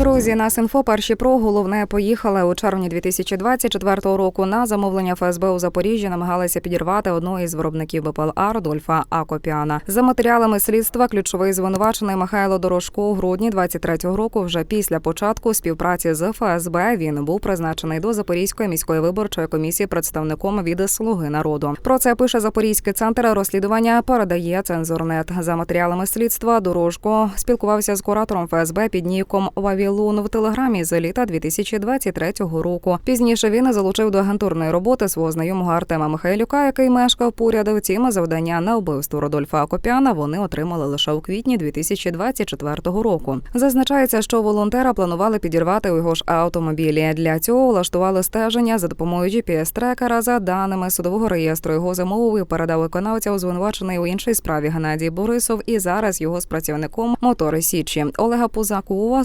Друзі, нас інфо перші про головне поїхали у червні 2024 року. На замовлення ФСБ у Запоріжжі намагалися підірвати одного із виробників БПЛА Родольфа Акопіана. За матеріалами слідства ключовий звинувачений Михайло Дорошко у грудні 23-го року. Вже після початку співпраці з ФСБ він був призначений до Запорізької міської виборчої комісії представником від Слуги народу. Про це пише Запорізький центр розслідування. Передає цензурнет. За матеріалами слідства Дорожко спілкувався з куратором ФСБ під ніком Вавілон в телеграмі з літа 2023 року. Пізніше він залучив до агентурної роботи свого знайомого Артема Михайлюка, який мешкав поряд. Втім, завдання на вбивство Родольфа Акопяна вони отримали лише у квітні 2024 року. Зазначається, що волонтера планували підірвати у його ж автомобілі. Для цього влаштували стеження за допомогою GPS-трекера. За даними судового реєстру його замовив передав виконавця звинувачений у іншій справі Геннадій Борисов. І зараз його з працівником мотори Січі Олега Пузакова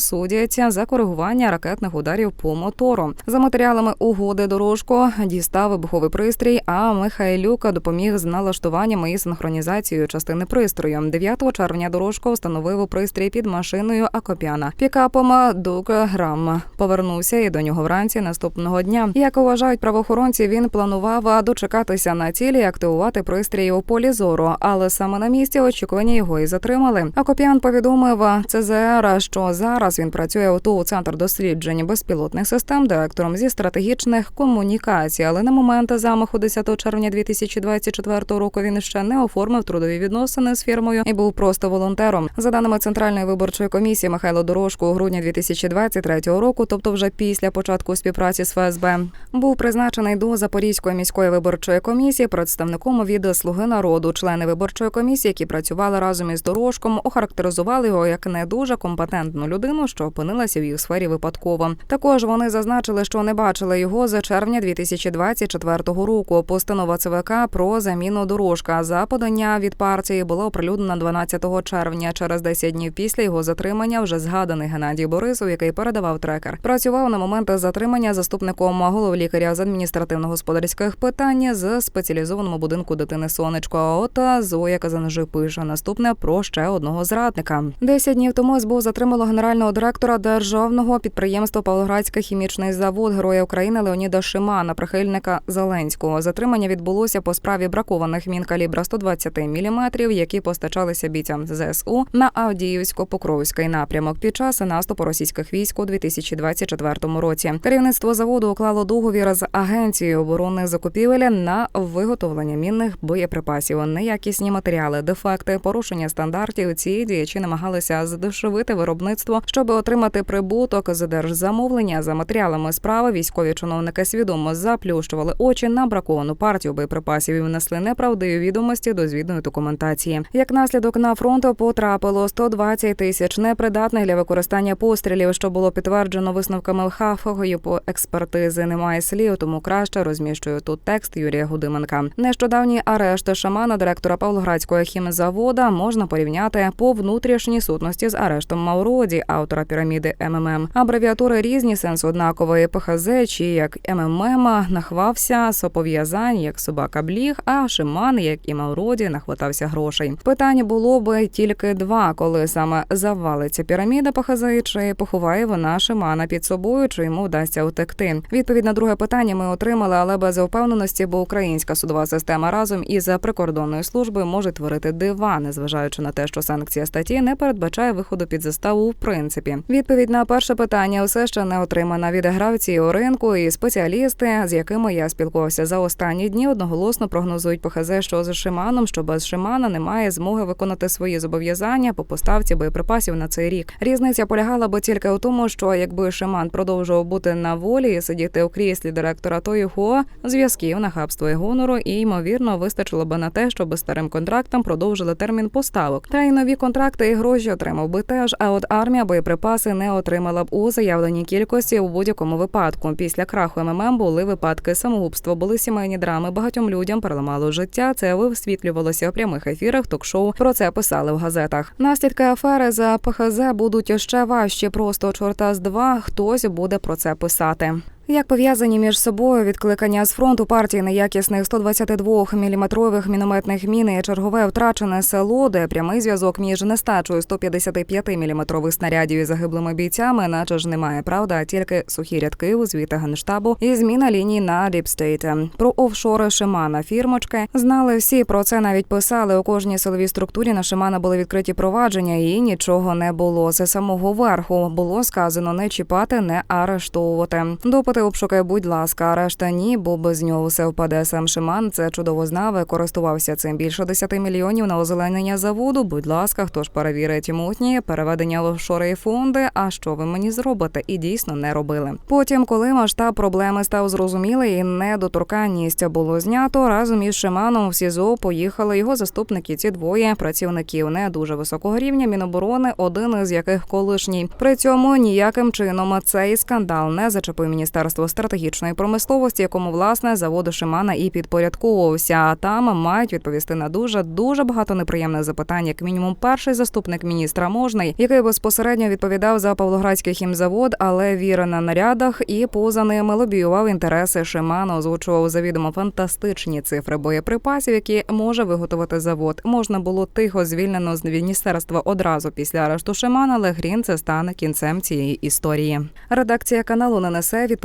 судяться за коригування ракетних ударів по мотору. За матеріалами угоди дорожко дістав вибуховий пристрій. А Михайлюк допоміг з налаштуванням і синхронізацією частини пристрою. 9 червня дорожко встановив пристрій під машиною Акопяна пікапом Дук Грам. Повернувся і до нього вранці наступного дня. Як вважають правоохоронці, він планував дочекатися на цілі, і активувати пристрій у полі зору, але саме на місці очікування його і затримали. Акопян повідомив ЦЗР, що зараз він працює у ТУ центр досліджень безпілотних систем, директором зі стратегічних комунікацій. Але на момент замаху 10 червня 2024 року він ще не оформив трудові відносини з фірмою і був просто волонтером. За даними центральної виборчої комісії Михайло Дорожко у грудні 2023 року, тобто вже після початку співпраці з ФСБ, був призначений до Запорізької міської виборчої комісії представником від Слуги народу. Члени виборчої комісії, які працювали разом із дорожком, охарактеризували його як не дуже компетентну людину, що опинилася в їх сфері випадково. Також вони зазначили, що не бачили його з червня 2024 року. Постанова ЦВК про заміну дорожка за подання від партії була оприлюднена 12 червня. Через 10 днів після його затримання вже згаданий Геннадій Борисов, який передавав трекер. Працював на момент затримання заступником голови лікаря з адміністративно-господарських питань з спеціалізованому будинку дитини сонечко. А от Зоя Казанжи пише наступне про ще одного зрадника. Десять днів тому СБУ затримало генерального директора державного підприємства Павлоградський хімічний завод Героя України Леоніда Шимана, прихильника Зеленського. Затримання відбулося по справі бракованих мін калібра 120 мм, які постачалися бійцям ЗСУ на Авдіївсько-Покровський напрямок під час наступу російських військ у 2024 році. Керівництво заводу уклало договір з агенцією оборонних закупівель на виготовлення мінних боєприпасів. Неякісні матеріали, дефекти, порушення стандартів. Ці діячі намагалися здешевити виробництво, щоб отримати прибуток з держзамовлення. За матеріалами справи військові чиновники свідомо заплющували очі на браковану партію боєприпасів і внесли неправдиві відомості до звітної документації. Як наслідок на фронт потрапило 120 тисяч непридатних для використання пострілів, що було підтверджено висновками хафової по експертизи. Немає слів, тому краще розміщую тут текст Юрія Гудименка. Нещодавній арешт шамана директора Павлоградського хімзавода можна порівняти по внутрішній сутності з арештом Мауроді, автора піраміди МММ. Абревіатури різні, сенс однакової ПХЗ чи як МММ нахвався сопов'язань, як собака бліг, а Шиман, як і Мауроді, нахватався грошей. Питання було би тільки два: коли саме завалиться піраміда ПХЗ, чи поховає вона Шимана під собою, чи йому вдасться утекти. Відповідь на друге питання ми отримали, але без впевненості, бо українська судова система разом із прикордонною службою може творити дива, незважаючи на те, що санкція статті не передбачає виходу під заставу в принципі. Відповідь на перше питання все ще не отримана від гравців у ринку і спеціалісти, з якими я спілкувався за останні дні, одноголосно прогнозують ПХЗ, що з Шиманом, що без Шимана немає змоги виконати свої зобов'язання по поставці боєприпасів на цей рік. Різниця полягала би тільки у тому, що якби Шиман продовжував бути на волі і сидіти у кріслі директора, то його зв'язків нахабство і гонору і ймовірно вистачило би на те, щоб старим контрактам продовжили термін поставок. Та й нові контракти і гроші отримав би теж. А от армія боєприпаси не отримала б у заявленій кількості у будь-якому випадку. Після краху МММ були випадки самогубства, були сімейні драми. Багатьом людям переламало життя. Це висвітлювалося у прямих ефірах. Ток-шоу про це писали в газетах. Наслідки афери за ПХЗ будуть ще важчі. Просто чорта з два хтось буде про це писати. Як пов'язані між собою відкликання з фронту партії неякісних 122 міліметрових мінометних мін і чергове втрачене село, де прямий зв'язок між нестачою 155 міліметрових снарядів і загиблими бійцями, наче ж немає правда, а тільки сухі рядки у звіти генштабу і зміна ліній на діпстейті. Про офшори Шимана фірмочки знали всі. Про це навіть писали у кожній силовій структурі. На Шимана були відкриті провадження, і нічого не було. З самого верху було сказано не чіпати, не арештовувати. Допити обшуки, будь ласка, а решта ні, бо без нього все впаде. Сам Шиман це чудово знав користувався цим. Більше 10 мільйонів на озеленення заводу. Будь ласка, хто ж перевірить мутні, переведення в офшори і фонди. А що ви мені зробите? І дійсно не робили. Потім, коли масштаб проблеми став зрозумілий і недоторканність було знято, разом із Шиманом в СІЗО поїхали його заступники. Ці двоє працівників не дуже високого рівня Міноборони, один із яких колишній. При цьому ніяким чином цей скандал не зачепив міністерство стратегічної промисловості, якому власне заводу Шимана і підпорядковувався. А там мають відповісти на дуже дуже багато неприємних запитань, як мінімум, перший заступник міністра можний, який безпосередньо відповідав за Павлоградський хімзавод, але віри на нарядах і поза ними лобіював інтереси Шимана, озвучував завідомо фантастичні цифри боєприпасів, які може виготовити завод. Можна було тихо звільнено з міністерства одразу після арешту Шимана, але Грін це стане кінцем цієї історії. Редакція каналу не несе